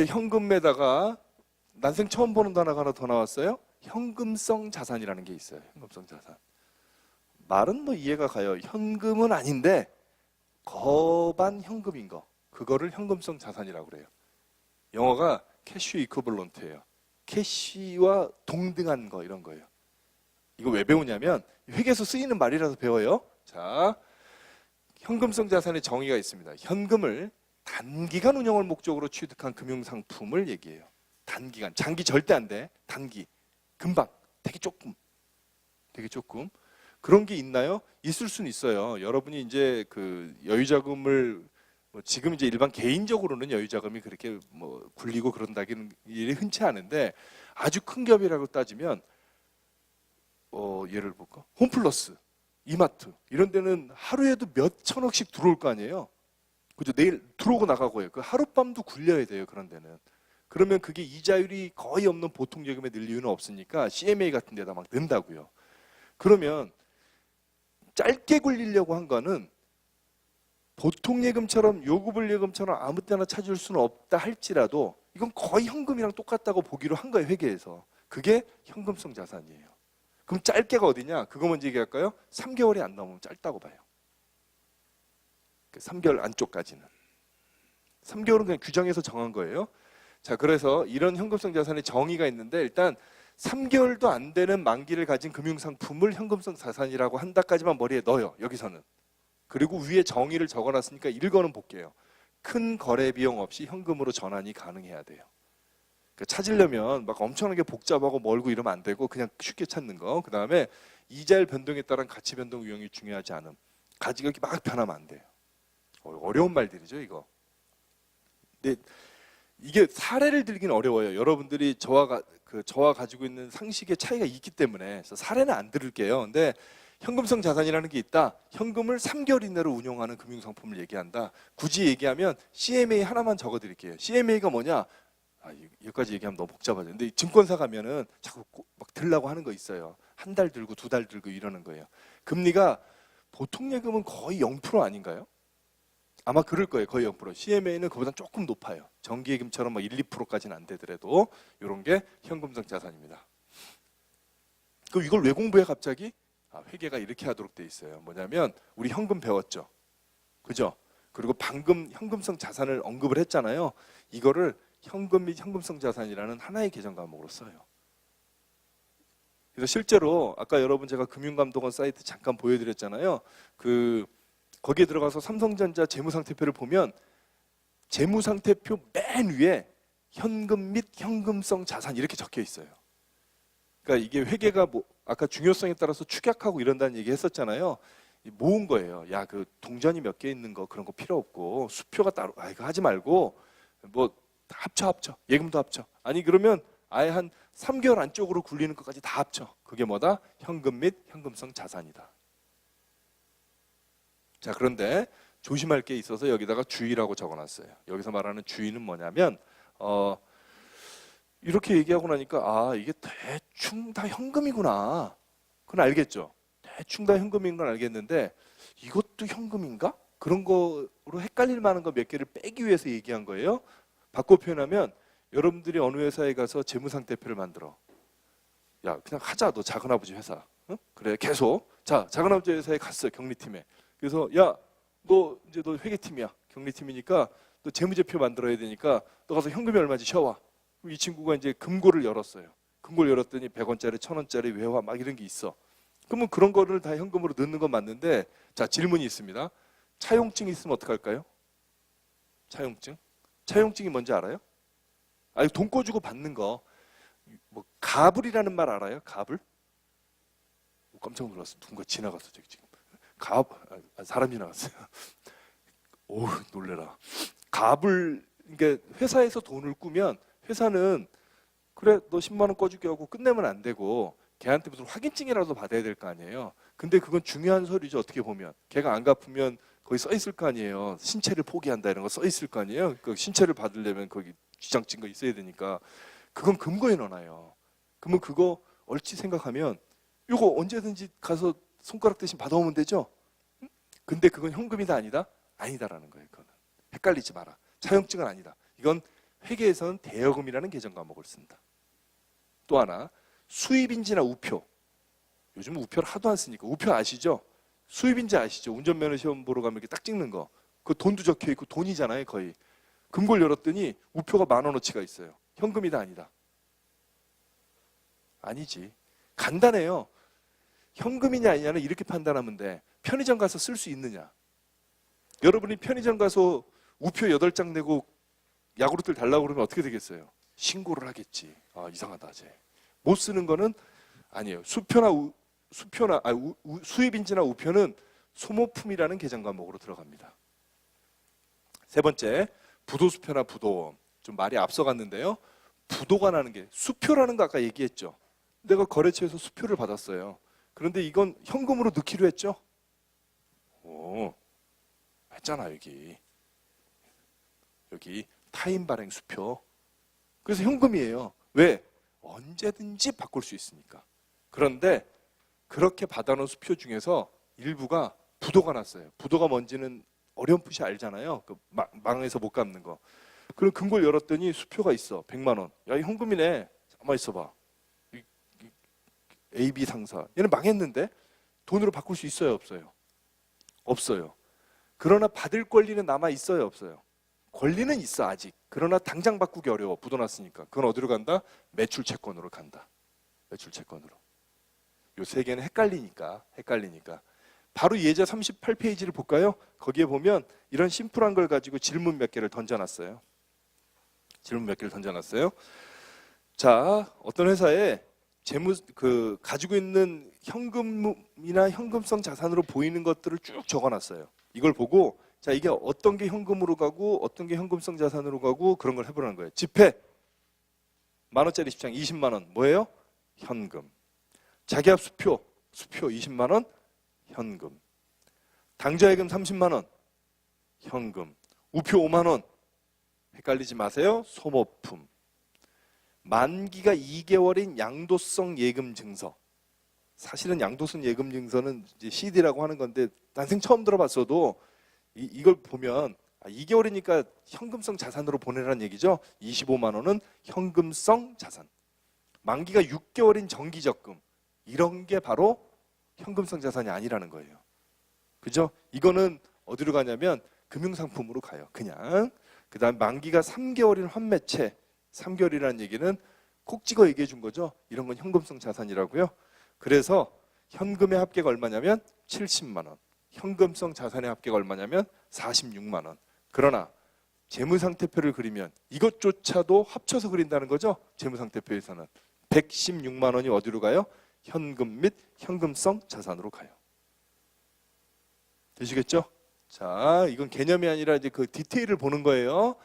이제 현금에다가 난생 처음 보는 단어가 하나 더 나왔어요. 현금성 자산이라는 게 있어요. 현금성 자산. 말은 뭐 이해가 가요. 현금은 아닌데 거반 현금인 거. 그거를 현금성 자산이라고 그래요. 영어가 캐시 이코블런트예요. 캐시와 동등한 거 이런 거예요. 이거 왜 배우냐면 회계에서 쓰이는 말이라서 배워요. 자, 현금성 자산의 정의가 있습니다. 현금을 단기간 운영을 목적으로 취득한 금융 상품을 얘기해요. 단기간, 장기 절대 안 돼. 단기, 금방, 되게 조금, 되게 조금. 그런 게 있나요? 있을 수는 있어요. 여러분이 이제 그 여유자금을 뭐 지금 이제 일반 개인적으로는 여유자금이 그렇게 뭐 굴리고 그런다기는 일이 흔치 않은데 아주 큰 기업이라고 따지면 어 예를 볼까? 홈플러스, 이마트 이런 데는 하루에도 몇 천억씩 들어올 거 아니에요. 그죠? 내일 들어오고 나가고요. 그 하룻밤도 굴려야 돼요. 그런 데는. 그러면 그게 이자율이 거의 없는 보통 예금에 늘 이유는 없으니까 CMA 같은 데다 막 넣는다고요. 그러면 짧게 굴리려고 한 거는 보통 예금처럼 요구불 예금처럼 아무 때나 찾을 수는 없다 할지라도 이건 거의 현금이랑 똑같다고 보기로 한 거예요 회계에서 그게 현금성 자산이에요 그럼 짧게가 어디냐 그거 먼저 얘기할까요 3개월이 안 넘으면 짧다고 봐요 3개월 안쪽까지는 3개월은 그냥 규정에서 정한 거예요 자 그래서 이런 현금성 자산의 정의가 있는데 일단 3개월도 안 되는 만기를 가진 금융상품을 현금성 자산이라고 한다까지만 머리에 넣어요 여기서는 그리고 위에 정의를 적어놨으니까 읽어는 볼게요. 큰 거래 비용 없이 현금으로 전환이 가능해야 돼요. 그러니까 찾으려면 막 엄청나게 복잡하고 멀고 이러면 안 되고 그냥 쉽게 찾는 거. 그 다음에 이자율 변동에 따른 가치 변동 유형이 중요하지 않음. 가지가 이렇게 막 변하면 안 돼요. 어, 어려운 말들이죠, 이거. 근데 이게 사례를 들기는 어려워요. 여러분들이 저와 가, 그 저와 가지고 있는 상식의 차이가 있기 때문에 사례는 안 들을게요. 근데 현금성 자산이라는 게 있다. 현금을 3개월 이내로 운용하는 금융 상품을 얘기한다. 굳이 얘기하면 CMA 하나만 적어 드릴게요. CMA가 뭐냐? 아, 이- 여기까지 얘기하면 너무 복잡하죠. 근데 증권사 가면은 자꾸 꼭막 들라고 하는 거 있어요. 한 달 들고 두 달 들고 이러는 거예요. 금리가 보통 예금은 거의 0% 아닌가요? 아마 그럴 거예요. 거의 0%. CMA는 그보다 조금 높아요. 정기예금처럼 막 1, 2%까지는 안 되더라도 이런 게 현금성 자산입니다. 그럼 이걸 왜 공부해 갑자기? 아, 회계가 이렇게 하도록 돼 있어요. 뭐냐면 우리 현금 배웠죠. 그죠? 그리고 방금 현금성 자산을 언급을 했잖아요. 이거를 현금 및 현금성 자산이라는 하나의 계정 과목으로 써요. 그래서 실제로 아까 여러분 제가 금융감독원 사이트 잠깐 보여드렸잖아요. 그 거기에 들어가서 삼성전자 재무상태표를 보면 재무상태표 맨 위에 현금 및 현금성 자산 이렇게 적혀 있어요. 그러니까 이게 회계가 뭐 아까 중요성에 따라서 축약하고 이런다는 얘기 했었잖아요. 이 모은 거예요. 야, 그 동전이 몇 개 있는 거 그런 거 필요 없고 수표가 따로 아 이거 하지 말고 뭐 합쳐 합쳐. 예금도 합쳐. 아니 그러면 아예 한 3개월 안쪽으로 굴리는 것까지 다 합쳐. 그게 뭐다? 현금 및 현금성 자산이다. 자, 그런데 조심할 게 있어서 여기다가 주의라고 적어 놨어요. 여기서 말하는 주의는 뭐냐면 어 이렇게 얘기하고 나니까 아 이게 대충 다 현금이구나. 그건 알겠죠. 대충 다 현금인 건 알겠는데 이것도 현금인가? 그런 거로 헷갈릴 만한 거 몇 개를 빼기 위해서 얘기한 거예요. 바꿔 표현하면 여러분들이 어느 회사에 가서 재무상태표를 만들어. 야 그냥 하자 너 작은 아버지 회사. 응? 그래 계속. 자 작은 아버지 회사에 갔어 경리팀에. 그래서 야 너 이제 너 회계팀이야 경리팀이니까 너 재무제표 만들어야 되니까 너 가서 현금이 얼마인지 쉬어와. 이 친구가 이제 금고를 열었어요. 금고를 열었더니 100원짜리, 1000원짜리 외화 막 이런 게 있어. 그러면 그런 거를 다 현금으로 넣는 건 맞는데 자, 질문이 있습니다. 차용증이 있으면 어떡할까요? 차용증? 차용증이 뭔지 알아요? 아니 돈 꿔주고 받는 거. 뭐 가불이라는 말 알아요? 가불? 오, 깜짝 놀랐어. 누군가 지나갔어 저기 지금. 가 아, 사람 지나갔어요. 오 놀래라. 가불 그러니까 회사에서 돈을 꾸면 회사는 그래 너 10만 원 꺼주게 하고 끝내면 안 되고 걔한테 무슨 확인증이라도 받아야 될 거 아니에요. 근데 그건 중요한 서류죠 어떻게 보면 걔가 안 갚으면 거기 써 있을 거 아니에요. 신체를 포기한다 이런 거 써 있을 거 아니에요. 그 신체를 받으려면 거기 쥐장 찐거 있어야 되니까 그건 금고에 넣어놔요. 그러면 그거 얼치 생각하면 이거 언제든지 가서 손가락 대신 받아오면 되죠. 응? 근데 그건 현금이다 아니다? 아니다라는 거예요. 그거는 헷갈리지 마라. 차용증은 아니다. 이건 회계에서는 대여금이라는 계정 과목을 쓴다. 또 하나 수입인지나 우표. 요즘 우표를 하도 안 쓰니까 우표 아시죠? 수입인지 아시죠? 운전면허 시험 보러 가면 이렇게 딱 찍는 거. 그 돈도 적혀 있고 돈이잖아요, 거의. 금고를 열었더니 우표가 만 원어치가 있어요. 현금이다 아니다. 아니지. 간단해요. 현금이냐 아니냐는 이렇게 판단하면 돼. 편의점 가서 쓸 수 있느냐. 여러분이 편의점 가서 우표 8장 내고 야구르트를 달라고 그러면 어떻게 되겠어요? 신고를 하겠지. 아, 이상하다, 쟤. 못 쓰는 거는 아니에요. 수표나 우, 수표나 아, 수입인지나 우표는 소모품이라는 계정 과목으로 들어갑니다. 세 번째, 부도수표나 부도원. 좀 말이 앞서갔는데요. 부도가 나는 게 수표라는 거 아까 얘기했죠. 내가 거래처에서 수표를 받았어요. 그런데 이건 현금으로 넣기로 했죠. 오, 했잖아 여기. 여기 타임 발행 수표. 그래서 현금이에요. 왜? 언제든지 바꿀 수 있으니까. 그런데 그렇게 받아놓은 수표 중에서 일부가 부도가 났어요. 부도가 뭔지는 어렴풋이 알잖아요. 그 마- 망해서 못 갚는 거. 그럼 금고를 열었더니 수표가 있어. 100만 원. 야, 이 현금이네. 가만 있어봐. AB 상사. 얘는 망했는데 돈으로 바꿀 수 있어요, 없어요? 없어요. 그러나 받을 권리는 남아 있어요, 없어요? 권리는 있어 아직. 그러나 당장 바꾸기 어려워. 부도 났으니까. 그건 어디로 간다? 매출 채권으로 간다. 매출 채권으로. 요 세 개는 헷갈리니까. 헷갈리니까. 바로 예제 38페이지를 볼까요? 거기에 보면 이런 심플한 걸 가지고 질문 몇 개를 던져놨어요. 질문 몇 개를 던져놨어요. 자, 어떤 회사에 재무 그 가지고 있는 현금이나 현금성 자산으로 보이는 것들을 쭉 적어놨어요. 이걸 보고 자 이게 어떤 게 현금으로 가고 어떤 게 현금성 자산으로 가고 그런 걸 해보라는 거예요. 지폐 만 원짜리 십장 20만 원 뭐예요? 현금. 자기합 수표 수표 20만 원 현금. 당좌예금 30만 원 현금. 우표 5만 원 헷갈리지 마세요. 소모품. 만기가 2개월인 양도성 예금 증서. 사실은 양도성 예금 증서는 이제 CD라고 하는 건데 난생 처음 들어봤어도 이, 이걸 보면 아, 2개월이니까 현금성 자산으로 보내라는 얘기죠. 25만 원은 현금성 자산. 만기가 6개월인 정기 적금. 이런 게 바로 현금성 자산이 아니라는 거예요. 그죠? 이거는 어디로 가냐면 금융상품으로 가요. 그냥. 그다음 만기가 3개월인 환매채. 3개월이라는 얘기는 콕 찍어 얘기해 준 거죠. 이런 건 현금성 자산이라고요. 그래서 현금의 합계가 얼마냐면 70만 원. 현금성 자산의 합계가 얼마냐면 46만 원. 그러나 재무상태표를 그리면 이것조차도 합쳐서 그린다는 거죠. 재무상태표에서는 116만 원이 어디로 가요? 현금 및 현금성 자산으로 가요. 되시겠죠? 자, 이건 개념이 아니라 이제 그 디테일을 보는 거예요.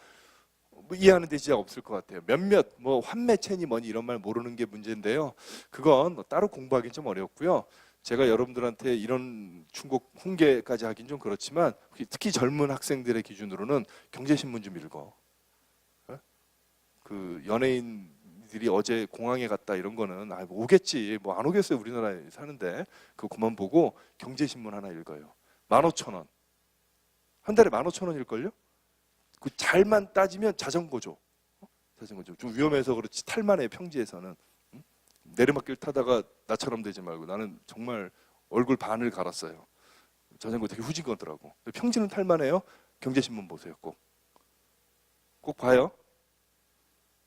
뭐 이해하는 데 진짜 없을 것 같아요. 몇몇 뭐 환매체니 뭐니 이런 말 모르는 게 문제인데요. 그건 뭐 따로 공부하기 좀 어렵고요. 제가 여러분들한테 이런 충곡 홍계까지 하긴 좀 그렇지만 특히 젊은 학생들의 기준으로는 경제신문 좀 읽어. 예? 그 연예인들이 어제 공항에 갔다 이런 거는 아, 뭐 오겠지. 뭐 안 오겠어요. 우리나라에 사는데 그 그만 보고 경제신문 하나 읽어요. 15,000원. 한 달에 15,000원일걸요? 그 잘만 따지면 자전거죠. 어? 자전거죠. 좀 위험해서 그렇지 탈만해 평지에서는 응? 내리막길 타다가 나처럼 되지 말고 나는 정말 얼굴 반을 갈았어요. 자전거 되게 후진거더라고. 평지는 탈만해요. 경제신문 보세요. 꼭. 꼭 봐요.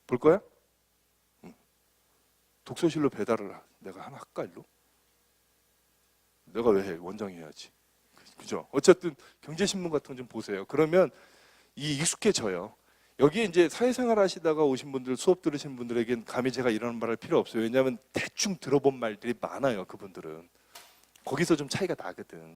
볼 거야? 응. 독서실로 배달을 하- 내가 하나 할까 일로? 내가 왜 해? 원장이 해야지. 그죠? 어쨌든 경제신문 같은 거 좀 보세요. 그러면 이 익숙해져요. 여기 이제 사회생활 하시다가 오신 분들 수업 들으신 분들에겐 감히 제가 이런 말할 필요 없어요. 왜냐하면 대충 들어본 말들이 많아요. 그분들은 거기서 좀 차이가 나거든.